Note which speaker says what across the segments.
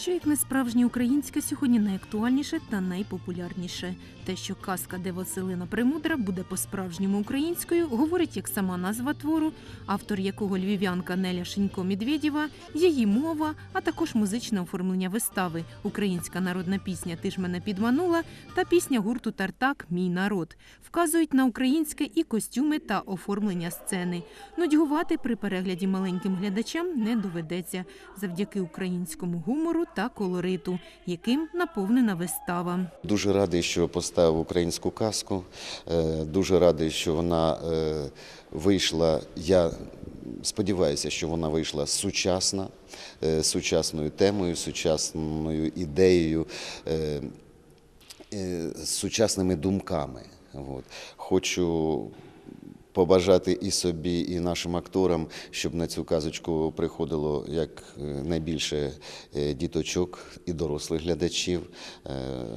Speaker 1: Що як не справжнє українське сьогодні найактуальніше та найпопулярніше. Те, що казка, де Василина Премудра буде по-справжньому українською, говорить як сама назва твору, автор якого львів'янка Неля Шинько Медведєва, її мова, а також музичне оформлення вистави, українська народна пісня Ти ж мене підманула та пісня гурту Тартак Мій народ вказують на українське і костюми та оформлення сцени. Нудьгувати при перегляді маленьким глядачам не доведеться завдяки українському гумору та колориту, яким наповнена вистава.
Speaker 2: Дуже радий, що поставив українську казку. Е, Дуже радий, що вона е, вийшла. Я сподіваюся, що вона вийшла сучасна, е, сучасною темою, сучасною ідеєю, сучасними думками. Хочу побажати і собі, і нашим акторам, щоб на цю казочку приходило як е, найбільше е, діточок і дорослих глядачів. Е,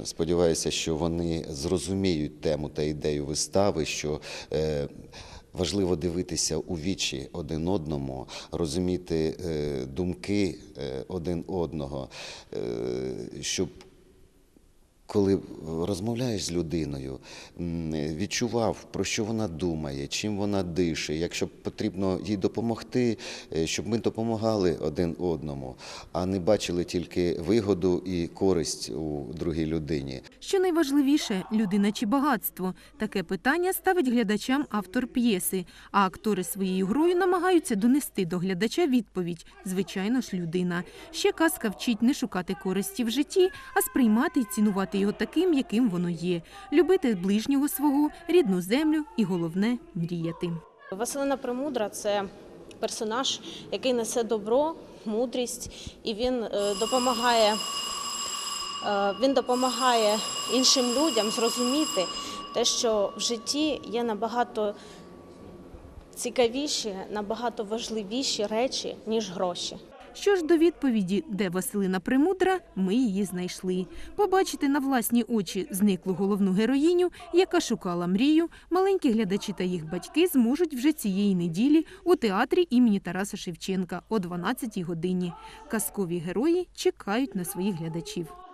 Speaker 2: Сподіваюся, що вони зрозуміють тему та ідею вистави, що Важливо дивитися у вічі один одному, розуміти думки один одного, щоб коли розмовляєш з людиною, відчував, про що вона думає, чим вона дише. Якщо потрібно їй допомогти, е, щоб ми допомагали один одному, а не бачили тільки вигоду і користь у другій людині.
Speaker 1: Що найважливіше людина чи багатство? Таке питання ставить глядачам автор п'єси, а актори своєю грою намагаються донести до глядача відповідь. Звичайно ж, людина. Ще казка вчить не шукати користі в житті, а сприймати і цінувати його таким, яким воно є, любити ближнього свого, рідну землю і головне мріяти.
Speaker 3: Василина Премудра це персонаж, який несе добро, мудрість, і він е, допомагає, е, він допомагає іншим людям зрозуміти те, що в житті є набагато цікавіші, набагато важливіші речі, ніж гроші.
Speaker 1: Що ж до відповіді, де Василина Примудра, ми її знайшли. Побачити на власні очі зниклу головну героїню, яка шукала мрію, маленькі глядачі та їх батьки зможуть вже цієї неділі у театрі імені Тараса Шевченка о 12 годині. Казкові герої чекають на своїх глядачів.